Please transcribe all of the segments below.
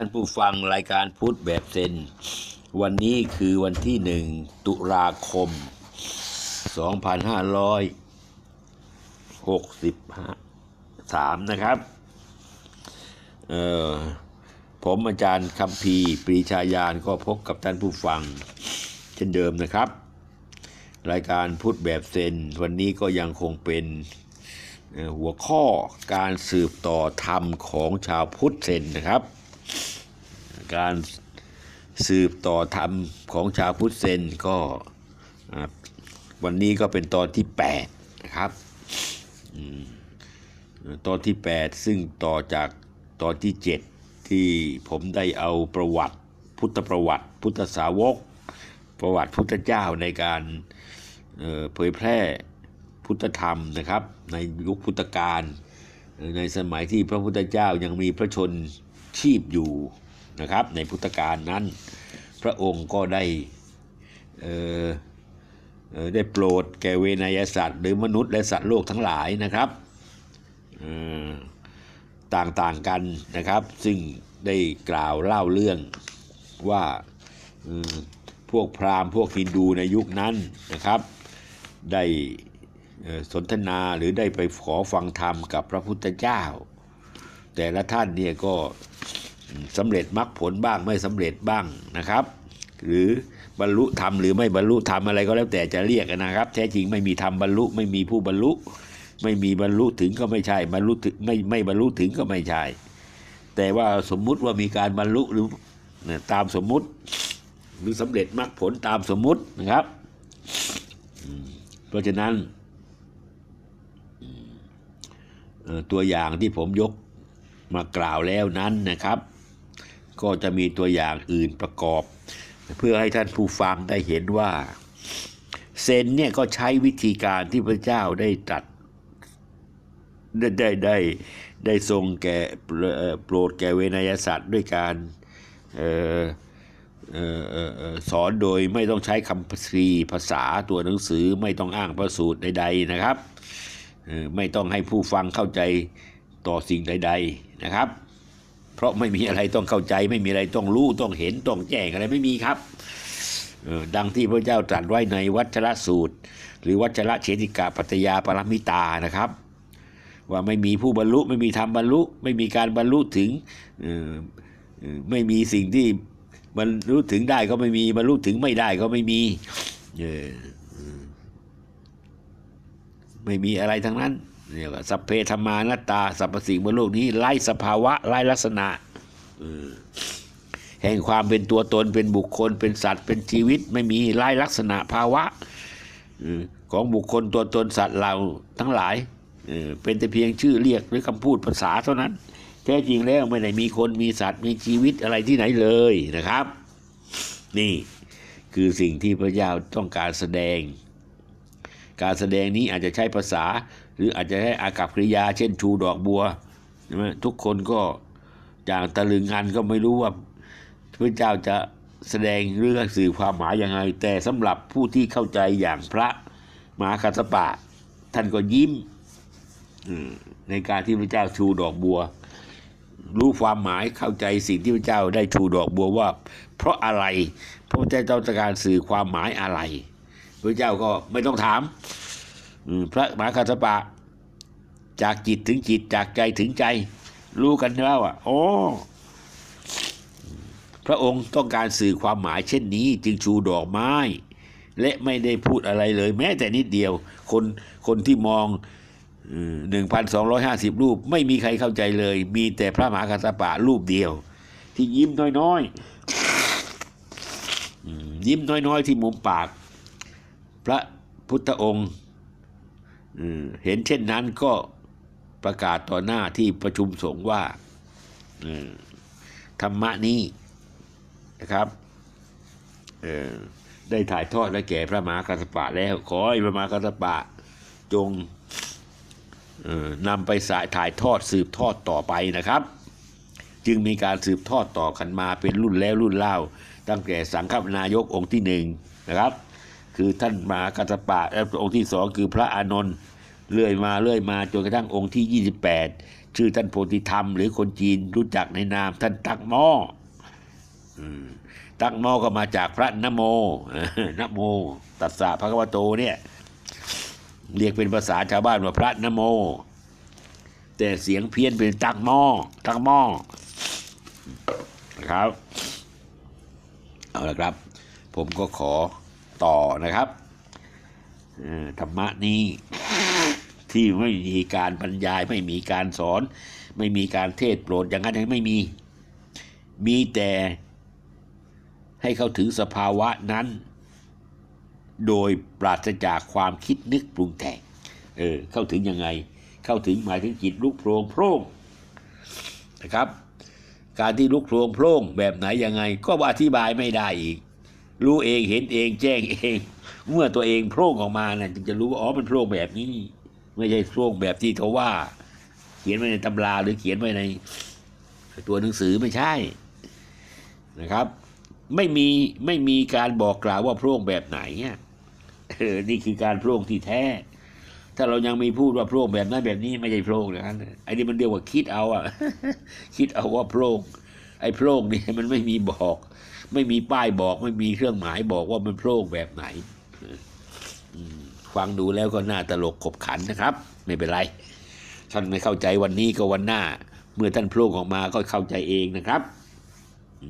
ท่านผู้ฟังรายการพุทธแบบเซนวันนี้คือวันที่หนึ่งตุลาคม 2563 นะครับเอ่อผมอาจารย์คำพีปรีชายานก็พบกับท่านผู้ฟังเช่นเดิมนะครับ รายการพุทธแบบเซนวันนี้ก็ยังคงเป็นหัวข้อการสืบต่อธรรมของชาวพุทธเซนนะครับ การสืบต่อธรรมของชาวพุทธเซนก็วันนี้ก็เป็นตอนที่8นะครับตอนที่ 8 ซึ่งต่อจากตอนที่ 7 ที่ผมได้เอาประวัติพุทธประวัติ พุทธสาวก ประวัติพุทธเจ้าในการเผยแพร่พุทธธรรมนะครับ ในยุคพุทธกาลในสมัยที่พระพุทธเจ้ายังมีพระชน ชีพอยู่นะครับ ในพุทธกาลนั้น พระองค์ก็ได้ได้โปรดแก่เวนยสัตว์ หรือมนุษย์และสัตว์โลกทั้งหลายนะครับต่างๆกันนะครับ ซึ่งได้กล่าวเล่าเรื่องว่าพวกพราหมณ์พวกฮินดูในยุคนั้นนะครับ ได้สนทนาหรือได้ไปขอฟังธรรมกับพระพุทธเจ้า แต่ละท่านเนี่ยก็ สำเร็จมรรคผลบ้างไม่สำเร็จบ้างนะครับ หรือบรรลุธรรมหรือไม่บรรลุธรรมอะไรก็แล้วแต่จะเรียกนะครับ แท้จริงไม่มีธรรมบรรลุไม่มีผู้บรรลุ ไม่มีบรรลุถึงก็ไม่ใช่บรรลุถึงไม่ไม่บรรลุถึงก็ไม่ใช่ แต่ว่าสมมุติว่ามีการบรรลุหรือตามสมมุติ หรือสำเร็จมรรคผลตามสมมุตินะครับ เพราะฉะนั้นตัวอย่างที่ผมยกมากล่าวแล้วนั้นนะครับ ก็จะมีตัวอย่างอื่นประกอบ เพื่อให้ท่านผู้ฟังได้เห็นว่าเซนเนี่ยก็ใช้วิธีการที่พระเจ้าได้ตรัสได้ได้ได้ได้ทรงแก่โปรดแก่เวนยสัตว์ด้วยการออออสอนโดยไม่ต้องใช้คำพรีภาษาตัวหนังสือไม่ต้องอ้างพระสูตรใด ๆนะครับ ไม่ต้องให้ผู้ฟังเข้าใจต่อสิ่งใด ๆนะครับ เพราะไม่มีอะไรต้องเข้าใจ ไม่มีอะไรต้องรู้ต้องเห็นต้องแจ้งอะไรไม่มีครับดังที่พระเจ้าตรัสไว้ในวัชระสูตร หรือวัชระเฉติกาปัตยาปรมิตานะครับ ว่าไม่มีผู้บรรลุไม่มีธรรมบรรลุ ไม่มีการบรรลุถึงไม่มีสิ่งที่บรรลุถึงได้ก็ไม่มีบรรลุถึงไม่ได้ก็ไม่มีไม่มีอะไรทั้งนั้น เรียกว่าสัพเพธรรมานัตาสรรพสิ่งบนโลกนี้ไร้สภาวะไร้ลักษณะแห่งความเป็นตัวตนเป็นบุคคล เป็นสัตว์เป็นชีวิต ไม่มีไร้ลักษณะภาวะอของบุคคลตัวตนสัตว์เราทั้งหลายเออเป็นแต่เพียงชื่อเรียกหรือคำพูดภาษาเท่านั้น แท้จริงแล้วไม่ได้มีคนมีสัตว์มีชีวิตอะไรที่ไหนเลยนะครับ นี่คือสิ่งที่พระเจ้าต้องการแสดง การแสดงนี้อาจจะใช้ภาษา หรืออาจจะใช้อากับกริยา เช่นชูดอกบัวใช่ไหมทุกคนก็อย่างตะลึงงันก็ไม่รู้ว่าพระเจ้าจะแสดงเรื่องสื่อความหมายยังไง แต่สำหรับผู้ที่เข้าใจอย่างพระมหาคัสปะ ท่านก็ยิ้มอืมในการที่พระเจ้าชูดอกบัว รู้ความหมายเข้าใจสิ่งที่พระเจ้าได้ชูดอกบัวว่า เพราะอะไรพระเจ้าต้องการสื่อความหมายอะไร พระเจ้าก็ไม่ต้องถามพระมหาคัสปะ จากจิตถึงจิตจากใจถึงใจ รู้กันแล้วอะโอ้พระองค์ต้องการสื่อความหมายเช่นนี้ จึงชูดอกไม้ และไม่ได้พูดอะไรเลย แม้แต่นิดเดียว คนคนที่มองหนึ่งพันสองร้อยห้าสิบรูปไม่มีใครเข้าใจเลย มีแต่พระมหากัสปะรูปเดียว ที่ยิ้มน้อยๆยิ้มน้อยๆ ที่มุมปาก พระพุทธองค์เห็นเช่นนั้นก็ประกาศต่อหน้าที่ประชุมสงฆ์ว่าธรรมะนี้นะครับได้ถ่ายทอดและแก่พระมหากัสสปะแล้ว ขอให้พระมหากัสสปะจงนำไปสายถ่ายทอดสืบทอดต่อไปนะครับ จึงมีการสืบทอดต่อกันมาเป็นรุ่นแล้วรุ่นเล่า ตั้งแต่สังฆนายกองค์ที่หนึ่งนะครับ คือท่านมหากัสสปะและองค์ที่สองคือพระอานนท์เลื่อยมาเลื่อยมาจนกระทั่งองค์ที่ 28 ชื่อท่านโพธิธรรม หรือคนจีนรู้จักในนามท่านตักหม้อตักหม้อก็มาจากพระนโมนโม ตัสสะพระคัมภโตเนี่ย เรียกเป็นภาษาชาวบ้านว่าพระนโม แต่เสียงเพี้ยนเป็นตักหม้อตักหม้อนะครับ เอาละครับ ผมก็ขอ ต่อนะครับธรรมะนี้ที่ไม่มีการบรรยาย ไม่มีการสอน ไม่มีการเทศโปรดอย่างนั้นยังไม่มี มีแต่ให้เข้าถึงสภาวะนั้น โดยปราศจากความคิดนึกปรุงแต่งเออเข้าถึงยังไง เข้าถึงหมายถึงจิตลุกโพรงโพร่งนะครับ การที่ลุกโพรงโพร่งแบบไหนยังไง ก็อธิบายไม่ได้อีก รู้เองเห็นเองแจ้งเอง เมื่อตัวเองโพร่งออกมานะ่ะจึงจะรู้ว่าอ๋อมันโพร่งแบบนี้ ไม่ใช่โพร่งแบบที่เขาว่า เขียนไว้ในตำราหรือเขียนไว้ใน ตัวหนังสือไม่ใช่นะครับ ไม่มีไม่มีการบอกกล่าวว่าโพร่งแบบไหนอะเออนี่คือการโพร่งที่แท้ ถ้าเรายังมีพูดว่าโพร่งแบบนั้นแบบนี้ไม่ใช่โพร่งอย่างนั้นไอ้นี่มันเรียกว่าคิดเอาอะคิดเอาว่าโพร่งไอ้โพร่งนี่มันไม่มีบอก ไม่มีป้ายบอก ไม่มีเครื่องหมายบอกว่ามันโพร่งแบบไหนฟังดูแล้วก็น่าตลกขบขันนะครับ ไม่เป็นไรท่านไม่เข้าใจวันนี้ก็วันหน้า เมื่อท่านโพร่งออกมาก็เข้าใจเองนะครับอ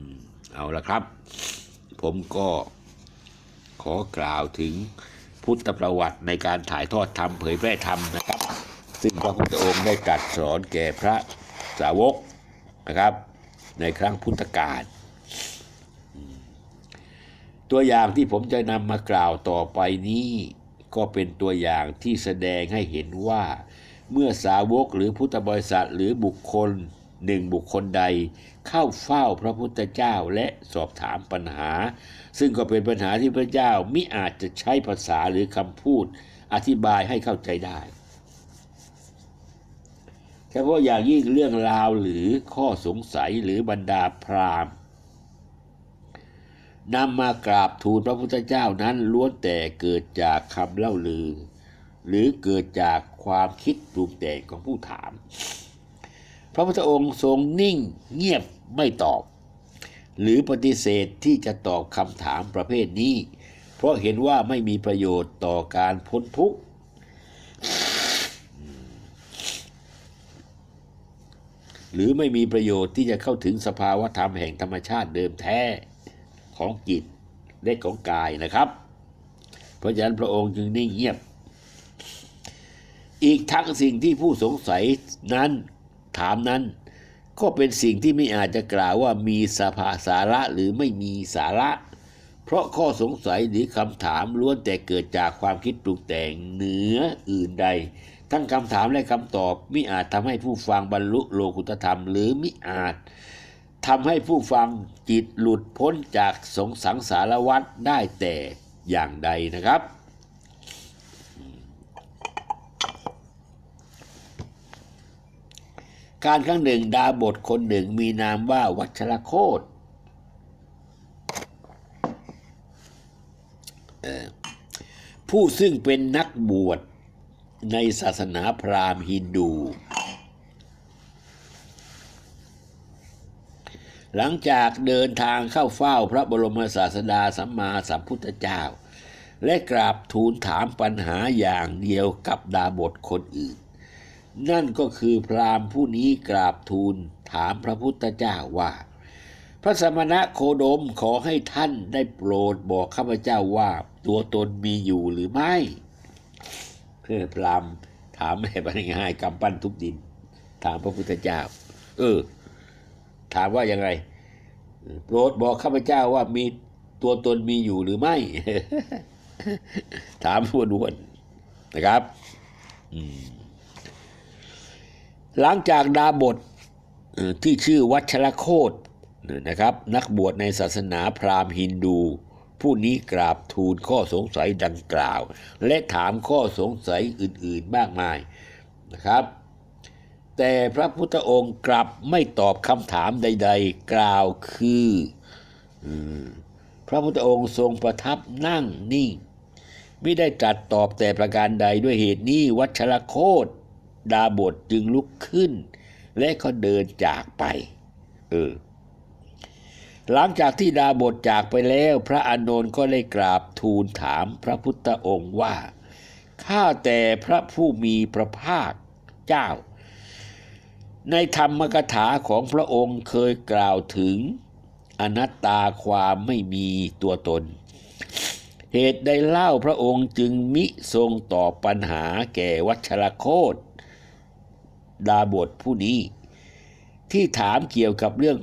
เอาละครับ ผมก็ขอกล่าวถึงพุทธประวัติในการถ่ายทอดธรรมเผยแพร่ธรรมนะครับ ซึ่งพระพุทธองค์ได้ตรัสสอนแก่พระสาวกนะครับ ในครั้งพุทธกาล ตัวอย่างที่ผมจะนำมากล่าวต่อไปนี้ ก็เป็นตัวอย่างที่แสดงให้เห็นว่า เมื่อสาวกหรือพุทธบริษัทหรือบุคคลหนึ่งบุคคลใดเข้าเฝ้าพระพุทธเจ้าและสอบถามปัญหา ซึ่งก็เป็นปัญหาที่พระเจ้ามิอาจจะใช้ภาษาหรือคำพูดอธิบายให้เข้าใจได้เฉพาะอย่างยิ่งเรื่องราวหรือข้อสงสัยหรือบรรดาพราหมณ์ นำมากราบทูลพระพุทธเจ้านั้นล้วนแต่เกิดจากคำเล่าลือ หรือเกิดจากความคิดปรุงแต่งของผู้ถาม พระพุทธองค์ทรงนิ่งเงียบไม่ตอบ หรือปฏิเสธที่จะตอบคำถามประเภทนี้ เพราะเห็นว่าไม่มีประโยชน์ต่อการพ้นทุกข์หรือไม่มีประโยชน์ที่จะเข้าถึงสภาวะธรรมแห่งธรรมชาติเดิมแท้ ของจิตและของกายนะครับ เพราะฉะนั้นพระองค์จึงนิ่งเงียบ อีกทั้งสิ่งที่ผู้สงสัยนั้นถามนั้น ก็เป็นสิ่งที่ไม่อาจจะกล่าวว่ามีสภาสาระหรือไม่มีสาระ เพราะข้อสงสัยหรือคำถามล้วนแต่เกิดจากความคิดปรุงแต่งเหนืออื่นใด ทั้งคำถามและคำตอบมิอาจทำให้ผู้ฟังบรรลุโลกุตธรรม หรือมิอาจ ทำให้ผู้ฟังจิตหลุดพ้นจากสงสังสารวัฏได้แต่อย่างใดนะครับ การครั้งหนึ่งดาบทคนหนึ่งมีนามว่าวัชรโคตผู้ซึ่งเป็นนักบวชในศาสนาพราหมณ์ฮินดู หลังจากเดินทางเข้าเฝ้าพระบรมศาสดาสัมมาสัมพุทธเจ้า และกราบทูลถามปัญหาอย่างเดียวกับดาบทคนอื่น นั่นก็คือพราหมณ์ผู้นี้กราบทูลถามพระพุทธเจ้าว่า พระสมณะโคดมขอให้ท่านได้โปรดบอกข้าพเจ้าว่าตัวตนมีอยู่หรือไม่เพื่อพราหมณ์ถามให้บรรยายกำปั้นทุบดิน ถามพระพุทธเจ้า เออ ถามว่าอยังไงโปรดบอกข้าพเจ้าว่ามีตัวตนมีอยู่หรือไม่ ถามวนๆนะครับหลังจากดาบทที่ชื่อวัชรโคตนะครับ นักบวชในศาสนาพราหมณ์ฮินดู ผู้นี้กราบทูลข้อสงสัยดังกล่าว และถามข้อสงสัยอื่น ๆมากมายนะครับ แต่พระพุทธองค์กลับไม่ตอบคำถามใด ๆ กล่าวคือพระพุทธองค์ทรงประทับนั่งนิ่งไม่ได้ตรัสตอบแต่ประการใดด้วยเหตุนี้วัชรโคตดาบทจึงลุกขึ้น และก็เดินจากไป เออ หลังจากที่ดาบทจากไปแล้ว พระอานนท์ก็ได้กราบทูลถามพระพุทธองค์ว่า ข้าแต่พระผู้มีพระภาคเจ้า ในธรรมกถาของพระองค์เคยกล่าวถึงอนัตตาความไม่มีตัวตน เหตุใดเล่าพระองค์จึงมิทรงตอบปัญหาแก่วัชรโคตดาบทผู้นี้ ที่ถามเกี่ยวกับเรื่อง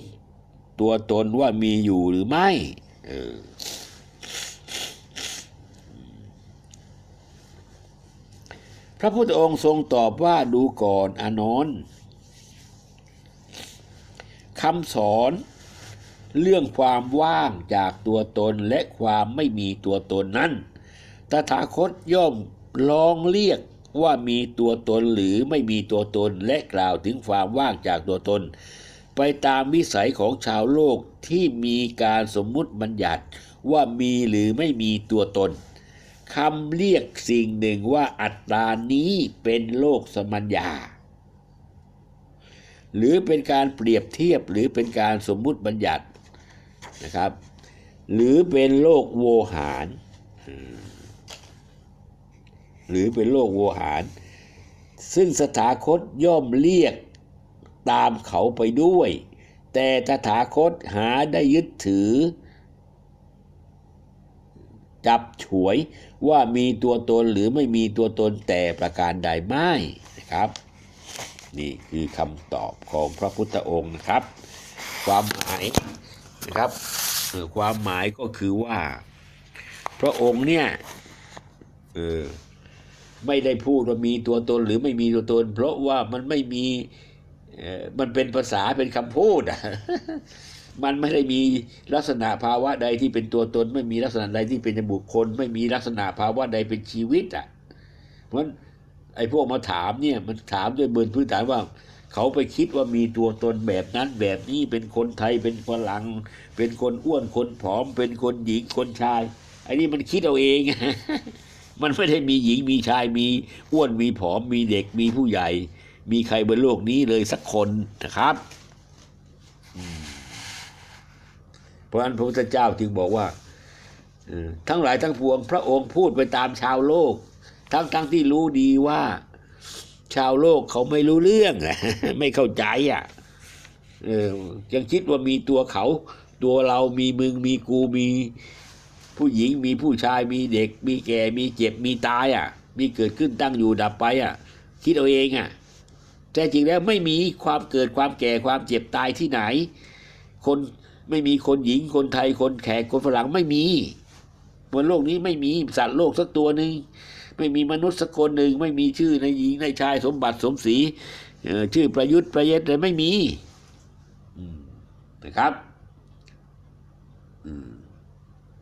ตัวตนว่ามีอยู่หรือไม่พระพุทธองค์ทรงตอบว่าดูก่อนอานนท์ คำสอนเรื่องความว่างจากตัวตนและความไม่มีตัวตนนั้น ตถาคตย่อมลองเรียกว่ามีตัวตนหรือไม่มีตัวตนและกล่าวถึงความว่างจากตัวตน ไปตามวิสัยของชาวโลกที่มีการสมมุติบัญญัติว่ามีหรือไม่มีตัวตนคำเรียกสิ่งหนึ่งว่าอัตตานี้เป็นโลกสมัญญา หรือเป็นการเปรียบเทียบหรือเป็นการสมมุติบัญญัตินะครับ หรือเป็นโลกโวหารหรือเป็นโลกโวหาร ซึ่งสถาคตย่อมเรียกตามเขาไปด้วย แต่ตถาคตหาได้ยึดถือ จับฉวยว่ามีตัวตนหรือไม่มีตัวตนแต่ประการใดไม่นะครับ นี่คือคำตอบของพระพุทธองค์นะครับ ความหมายนะครับเออความหมายก็คือว่า พระองค์เนี่ยเออไม่ได้พูดว่ามีตัวตนหรือไม่มีตัวตน เพราะว่ามันไม่มีเออมันเป็นภาษาเป็นคำพูดมันไม่ได้มีลักษณะภาวะใดที่เป็นตัวตน ไม่มีลักษณะใดที่เป็นบุคคล ไม่มีลักษณะภาวะใดเป็นชีวิตอะ เพราะ ไอ้พวกมาถามเนี่ยมันถามด้วยเบนพื้นฐานว่า เขาไปคิดว่ามีตัวตนแบบนั้นแบบนี้เป็นคนไทยเป็นฝรั่งเป็นคนอ้วนคนผอม เป็นคนหญิงคนชายไอ้นี่มันคิดเอาเอง มันไม่ได้มีหญิงมีชายมีอ้วนมีผอม มีเด็กมีผู้ใหญ่ มีใครบนโลกนี้เลยสักคนนะครับเพราะฉะนั้นพระพุทธเจ้าจึงบอกว่าทั้งหลายทั้งปวง พระองค์พูดไปตามชาวโลก ทั้งทั้งที่รู้ดีว่า ชาวโลกเขาไม่รู้เรื่องไม่เข้าใจอะเออยังคิดว่ามีตัวเขา ตัวเรามีมึงมีกูมีผู้หญิงมีผู้ชายมีเด็ก มีแก่มีเจ็บมีตายอะ มีเกิดขึ้นตั้งอยู่ดับไปอะ คิดเอาเองอะแต่จริงแล้วไม่มีความเกิดความแก่ความเจ็บตายที่ไหน คนไม่มีคนหญิงคนไทยคนแขกคนฝรั่งไม่มีบนโลกนี้ไม่มีสัตว์โลกสักตัวหนึ่ง ไม่มีมนุษย์สักคนหนึ่งไม่มีชื่อในหญิงในชายสมบัติสมศรีชื่อประยุทธ์ประเยศเลยไม่มีนะครับ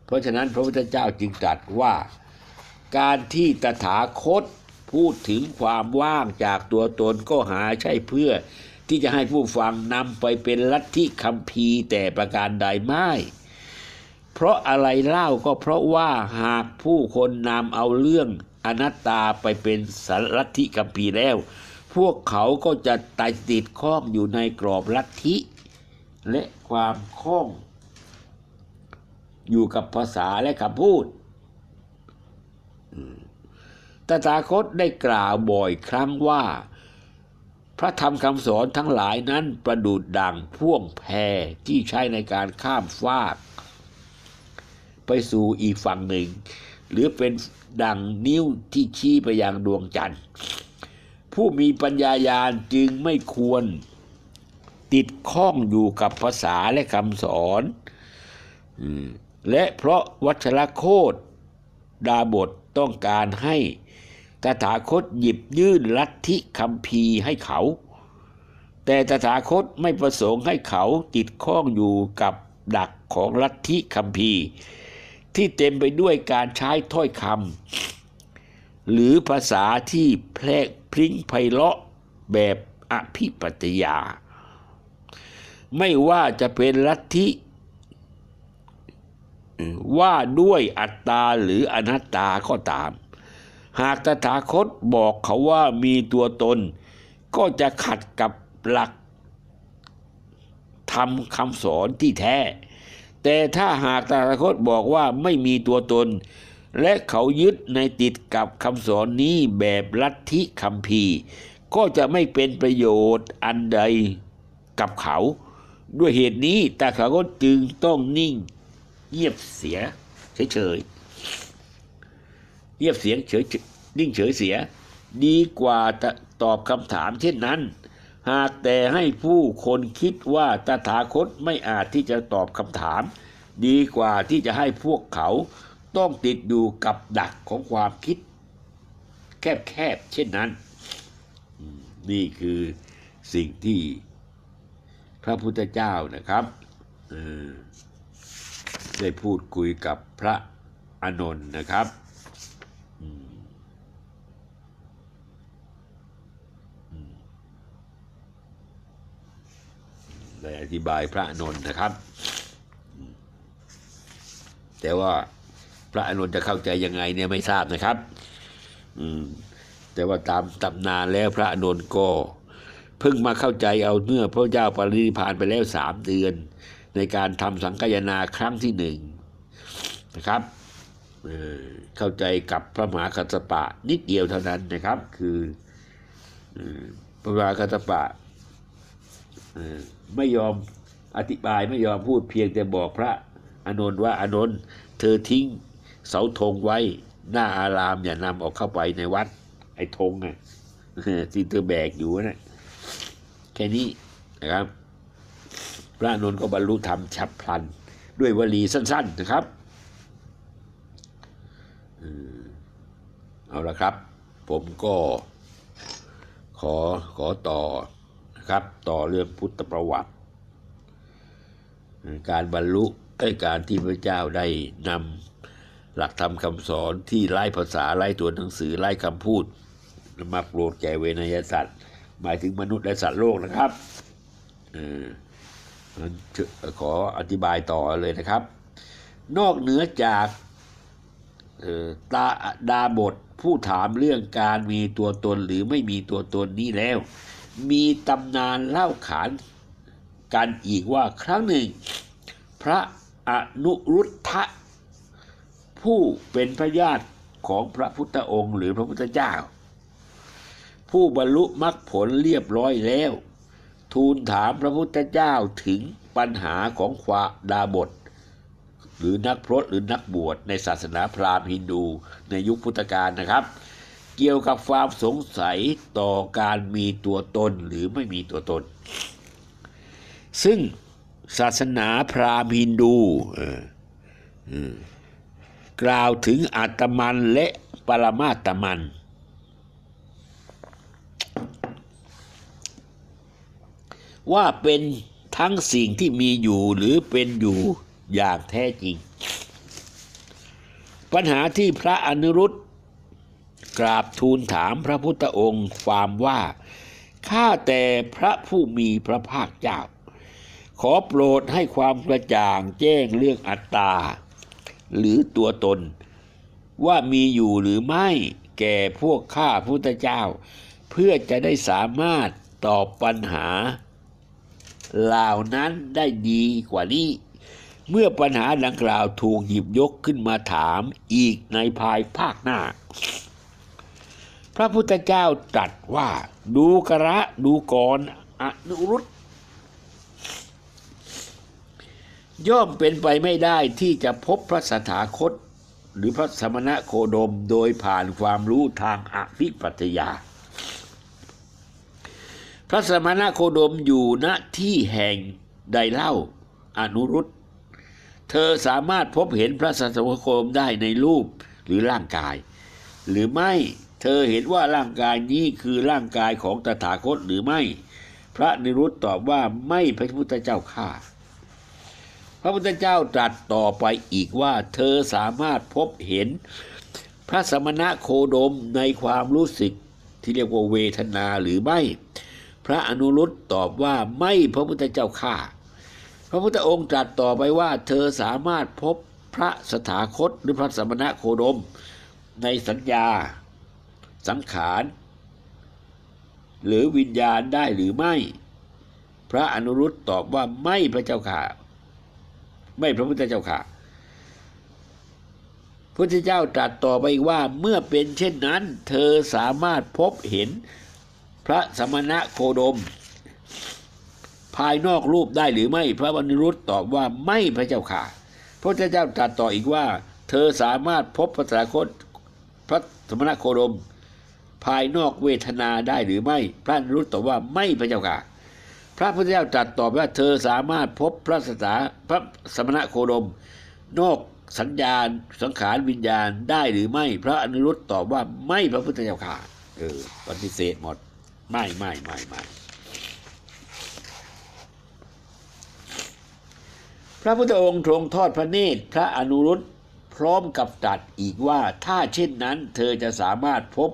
เพราะฉะนั้นพระพุทธเจ้าจึงตรัสว่าการที่ตถาคตพูดถึงความว่างจากตัวตนก็หาใช่เพื่อที่จะให้ผู้ฟังนำไปเป็นลัทธิคัมภีร์แต่ประการใดไม่ เพราะอะไรเล่าก็เพราะว่าหากผู้คนนำเอาเรื่อง อนัตตาไปเป็นสารลัทธิคัมภีร์แล้ว พวกเขาก็จะติดติดข้องอยู่ในกรอบลัทธิและความคล้อง อยู่กับภาษาและคำพูดตถาคตได้กล่าวบ่อยครั้งว่า พระธรรมคำสอนทั้งหลายนั้นประดุดดังพ่วงแพที่ใช้ในการข้ามฟาก ไปสู่อีกฝั่งหนึ่ง หรือเป็น ดังนิ้วที่ชี้ไปยังดวงจันทร์ ผู้มีปัญญายาณจึงไม่ควรติดข้องอยู่กับภาษาและคำสอนอและเพราะวัชรโคตดาบทต้องการให้ตถาคตหยิบยื่นลัทธิคัมภีให้เขา แต่ตถาคตไม่ประสงค์ให้เขาติดข้องอยู่กับดักของลัทธิคัมภี ที่เต็มไปด้วยการใช้ถ้อยคำหรือภาษาที่แพร่พริ้งไพเราะแบบอภิปัตยา ไม่ว่าจะเป็นลัทธิว่าด้วยอัตตาหรืออนัตตาก็ตาม หากตถาคตบอกเขาว่ามีตัวตน ก็จะขัดกับหลักธรรมคำสอนที่แท้ แต่ถ้าหากตถาคตบอกว่าไม่มีตัวตน และเขายึดในติดกับคำสอนนี้แบบลัทธิคัมภีก็จะไม่เป็นประโยชน์อันใดกับเขา ด้วยเหตุนี้ตถาคตจึงต้องนิ่ง เงียบเสียเฉยๆเงียบเสียงเฉยนิ่งเฉยเสีย ดีกว่าตอบคำถามเช่นนั้น หากแต่ให้ผู้คนคิดว่าตถาคตไม่อาจที่จะตอบคำถาม ดีกว่าที่จะให้พวกเขาต้องติดอยู่กับดักของความคิด แคบๆเช่นนั้น นี่คือสิ่งที่พระพุทธเจ้านะครับได้พูดคุยกับพระอานนท์นะครับ ได้อธิบายพระอนนท์นะครับ แต่ว่าพระอนนท์จะเข้าใจยังไงเนี่ยไม่ทราบนะครับ อืมแต่ว่าตามตำนานแล้วพระอนนท์ก็เพิ่งมาเข้าใจเอาเมื่อพระเจ้าปรินิพานไปแล้วสามเดือน ในการทำสังคายนาครั้งที่หนึ่งนะครับเข้าใจกับพระมหากัสปะนิดเดียวเท่านั้นนะครับ คือพระมหากัสปะ ไม่ยอมอธิบายไม่ยอมพูดเพียงแต่บอกพระอานนท์ว่าอานนท์เธอทิ้งเสาธงไว้หน้าอารามอย่านำออกเข้าไปในวัด ไอ้ธงอะที่เธอแบกอยู่นะแค่นี้นะครับ พระอานนท์ก็บรรลุธรรมฉับพลัน ด้วยวลีสั้น ๆนะครับเออเอาละครับ ผมก็ขอขอต่อ นะครับ ต่อเรื่องพุทธประวัติ การบรรลุการที่พระเจ้าได้นำหลักธรรมคำสอนที่ไล่ภาษาไล่ตัวหนังสือไล่คำพูดมาโปรดแก่เวนยสัตว์ หมายถึงมนุษย์และสัตว์โลกนะครับออขออธิบายต่อเลยนะครับ นอกเหนือจากตาดาบทผู้ถามเรื่องการมีตัวตนหรือไม่มีตัวตนนี้แล้ว มีตำนานเล่าขานกันอีกว่าครั้งหนึ่ง พระอนุรุทธะ ผู้เป็นพระญาติของพระพุทธองค์หรือพระพุทธเจ้า ผู้บรรลุมรรคผลเรียบร้อยแล้ว ทูลถามพระพุทธเจ้าถึงปัญหาของควาดาบท หรือนักพรตหรือนักบวชในศาสนาพราหมณ์ฮินดูในยุคพุทธกาลนะครับ เกี่ยวกับความสงสัยต่อการมีตัวตนหรือไม่มีตัวตน ซึ่งศาสนาพราหมณ์ฮินดูกล่าวถึงอัตมันและปรมาตมัน ว่าเป็นทั้งสิ่งที่มีอยู่หรือเป็นอยู่อย่างแท้จริง ปัญหาที่พระอนุรุต กราบทูลถามพระพุทธองค์ความว่า ข้าแต่พระผู้มีพระภาคเจ้า ขอโปรดให้ความกระจ่างแจ้งเรื่องอัตตา หรือตัวตน ว่ามีอยู่หรือไม่แก่พวกข้าพุทธเจ้า เพื่อจะได้สามารถตอบปัญหา เหล่านั้นได้ดีกว่านี้ เมื่อปัญหาดังกล่าวถูกหยิบยกขึ้นมาถามอีกในภายภาคหน้า พระพุทธเจ้าตรัสว่าดูกระดูก่อนอนุรุตย่อมเป็นไปไม่ได้ที่จะพบพระสถาคต หรือพระสมณะโคดมโดยผ่านความรู้ทางอภิปัตยา พระสมณะโคดมอยู่ณที่แห่งใดเล่าอนุรุตเธอสามารถพบเห็นพระสัตวโคมได้ในรูปหรือร่างกาย หรือไม่ เธอเห็นว่าร่างกายนี้คือร่างกายของตถาคตหรือไม่ พระนิรุตตอบว่าไม่พระพุทธเจ้าข้าพระพุทธเจ้าตรัสต่อไปอีกว่าเธอสามารถพบเห็น พระสมณะโคดมในความรู้สึกที่เรียกว่าเวทนาหรือไม่ พระอนุรุตตอบว่าไม่พระพุทธเจ้าข้าพระพุทธองค์ตรัสต่อไปว่า เธอสามารถพบพระสถาคตหรือพระสมณะโคดมในสัญญา สังขาร หรือวิญญาณได้หรือไม่ พระอนุรุตตอบว่าไม่พระเจ้าค่ะ ไม่พระพุทธเจ้าค่ะพุทธเจ้าตรัสต่อไปว่าเมื่อเป็นเช่นนั้น เธอสามารถพบเห็นพระสมณะโคดม ภายนอกรูปได้หรือไม่พระวรรรุตตอบว่าไม่พระเจ้าค่ะ พระพุทธเจ้าตรัสต่ออีกว่า เธอสามารถพบพระสาคตพระสมณะโคดม ภายนอกเวทนาได้หรือไม่ พระอนุรุตตอบว่าไม่พระเจ้าค่ะ พระพุทธเจ้าตรัสตอบว่าเธอสามารถพบพระสถาพระสมณะโคดม นอกสัญญาณสังขารวิญญาณได้หรือไม่ พระอนุรุตตอบว่าไม่พระพุทธเจ้าค่ะเออปฏิเสธหมดไม่ไม่ไม่ไม่พระพุทธองค์ทรงทอดพระเนตรพระอนุรุตพร้อมกับตรัสอีกว่าถ้าเช่นนั้น เธอจะสามารถพบ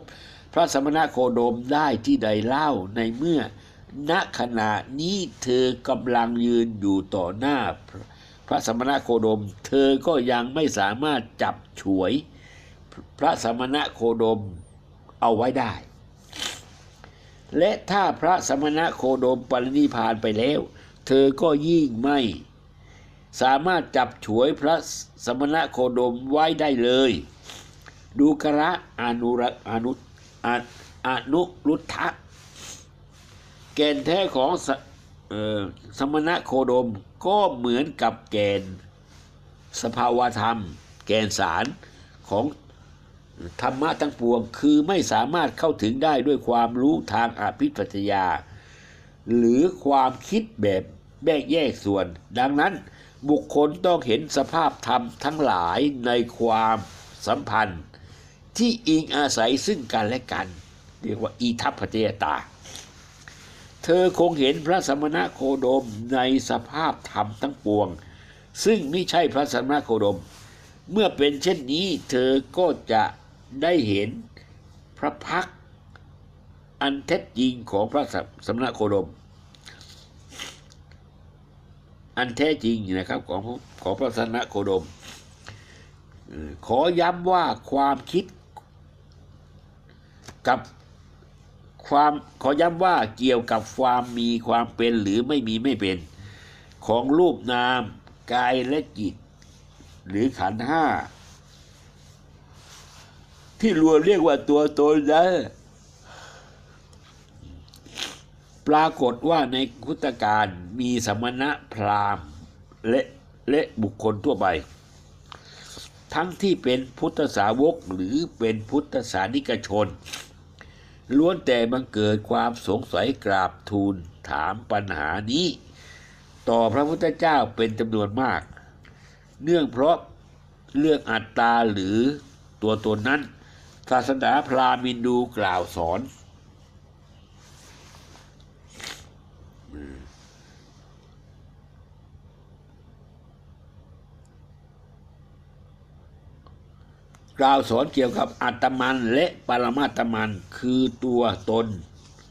พระสมณโคดมได้ที่ใดเล่าในเมื่อ ณขณะนี้เธอกำลังยืนอยู่ต่อหน้า พระสมณโคดม เธอก็ยังไม่สามารถจับฉวย พระสมณโคดมเอาไว้ได้ และถ้าพระสมณโคดมปรินิพานไปแล้ว เธอก็ยิ่งไม่ สามารถจับฉวยพระสมณโคดมไว้ได้เลย ดูกระอนุรอนุ อนุรุทธะแกนแท้ของสออสมณะโคดมก็เหมือนกับแกนสภาวธรรม แกนสารของธรรมะทั้งปวง คือไม่สามารถเข้าถึงได้ด้วยความรู้ทางอภิปัจญา หรือความคิดแบบแบ่งแยกส่วน ดังนั้นบุคคลต้องเห็นสภาพธรรมทั้งหลายในความสัมพันธ์ ที่อิงอาศัยซึ่งกันและกัน เรียกว่าอีทัพปเจตา เธอคงเห็นพระสมณะโคดมในสภาพธรรมทั้งปวง ซึ่งไม่ใช่พระสมณะโคดม เมื่อเป็นเช่นนี้เธอก็จะได้เห็นพระพักอันแท้จริงของพระสมณะโคดม อันแท้จริงนะครับของของพระสมณะโคดมขอย้ำว่าความคิด กับความขอย้ำว่าเกี่ยวกับความมีความเป็นหรือไม่มีไม่เป็น ของรูปนามกายและจิต หรือขันห้า ที่รวมเรียกว่าตัวตนนะปรากฏว่าในพุทธการมีสมณะพราหมณ์และและบุคคลทั่วไป ทั้งที่เป็นพุทธสาวกหรือเป็นพุทธสานิกชน ล้วนแต่บังเกิดความสงสัยกราบทูลถามปัญหานี้ ต่อพระพุทธเจ้าเป็นจำนวนมาก เนื่องเพราะเรื่องอัตตาหรือตัวตนนั้น ศาสนาพราหมณ์ดูกล่าวสอน กล่าวสอนเกี่ยวกับอัตมันและปรมาตมัน คือตัวตน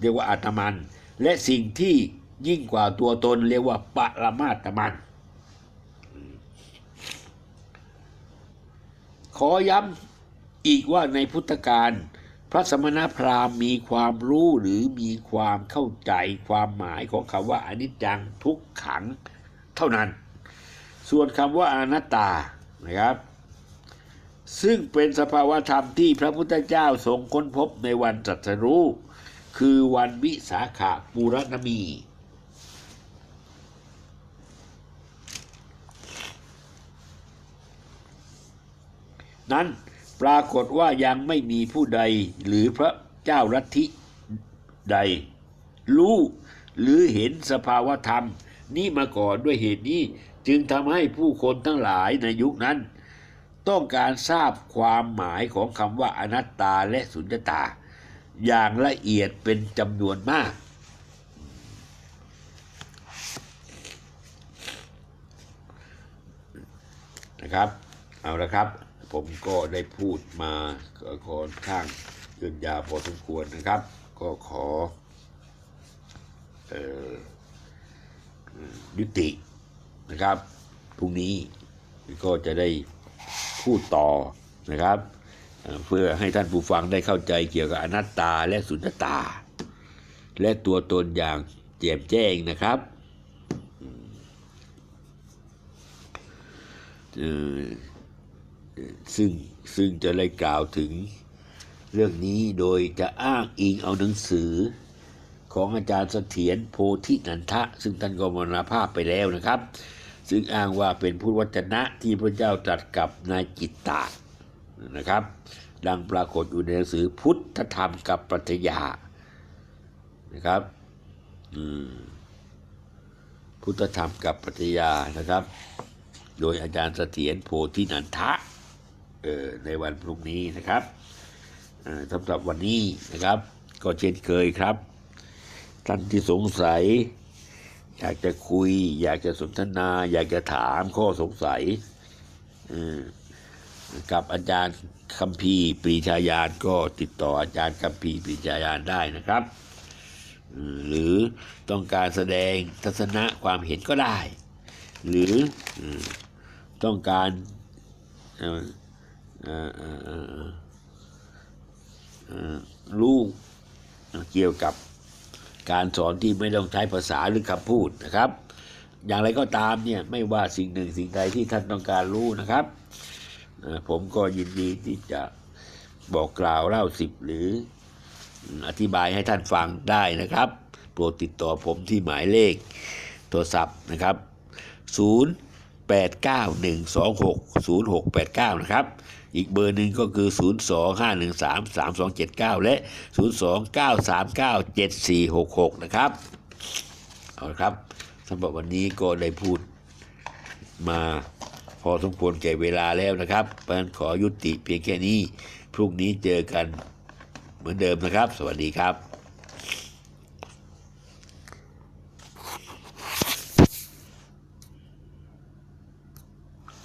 เรียกว่าอัตมัน และสิ่งที่ยิ่งกว่าตัวตน เรียกว่าปรมาตมัน ขอย้ำอีกว่าในพุทธการพระสมณพราหมณ์มีความรู้หรือมีความเข้าใจความหมายของคำว่าอนิจจังทุกขังเท่านั้น ส่วนคำว่าอนัตตานะครับ ซึ่งเป็นสภาวธรรมที่พระพุทธเจ้าทรงค้นพบในวันตรัสรู้ คือวันวิสาขาปูรณมี นั้นปรากฏว่ายังไม่มีผู้ใดหรือพระเจ้ารัทิใด รู้หรือเห็นสภาวธรรม นี้มาก่อนด้วยเหตุนี้จึงทำให้ผู้คนทั้งหลายในยุคนั้น ต้องการทราบความหมายของคำว่าอนัตตาและสุญญตา อย่างละเอียดเป็นจำนวนมาก นะครับ เอาละครับ ผมก็ได้พูดมาค่อนข้างยืนยาวพอสมควรนะครับ ก็ขอเออยุตินะครับพรุ่งนี้ก็จะได้ พูดต่อนะครับ เพื่อให้ท่านผู้ฟังได้เข้าใจเกี่ยวกับอนัตตาและสุญญตา และตัวตนอย่างแจ่มแจ้งนะครับซึ่งซึ่งจะได้กล่าวถึงเรื่องนี้โดยจะอ้างอิงเอาหนังสือของอาจารย์เสถียรโพธินันทะ ซึ่งท่านก็มรณภาพไปแล้วนะครับ ซึ่งอ้างว่าเป็นพุทธวจนะที่พระเจ้าตรัสกับนายจิตตานะครับ ดังปรากฏอยู่ในหนังสือพุทธธรรมกับปรัชญานะครับพุทธธรรมกับปรัชญานะครับ โดยอาจารย์เสถียรโพธินันทะในวันพรุ่งนี้นะครับสำหรับวันนี้นะครับ ก็เช่นเคยครับ ท่านที่สงสัย อยากจะคุย อยากจะสนทนา อยากจะถามข้อสงสัยกับอาจารย์คัมภีร์ปรีชาญาณก็ติดต่ออาจารย์คัมภีร์ปรีชาญาณได้นะครับ หรือต้องการแสดงทัศนะความเห็นก็ได้ หรือต้องการเอ่อเอ่อเอ่อเอ่อเอ่อรู้เกี่ยวกับ การสอนที่ไม่ต้องใช้ภาษาหรือคำพูดนะครับ อย่างไรก็ตามเนี่ยไม่ว่าสิ่งหนึ่งสิ่งใดที่ท่านต้องการรู้นะครับ ผมก็ยินดีที่จะบอกกล่าวเล่าสิบหรืออธิบายให้ท่านฟังได้นะครับ โปรดติดต่อผมที่หมายเลขโทรศัพท์นะครับ 0 8 9 1 2 6 0 6 8 9 นะครับ อีกเบอร์หนึ่งก็คือ 0 2 5 1 3 3 2 7 9 และ 0 2 9 3 9 7 4 6 6 นะครับเอาละครับสำหรับวันนี้ก็ได้พูดมาพอสมควรแก่เวลาแล้วนะครับเพราะฉะนั้นขอยุติเพียงแค่นี้ พรุ่งนี้เจอกันเหมือนเดิมนะครับ สวัสดีครับ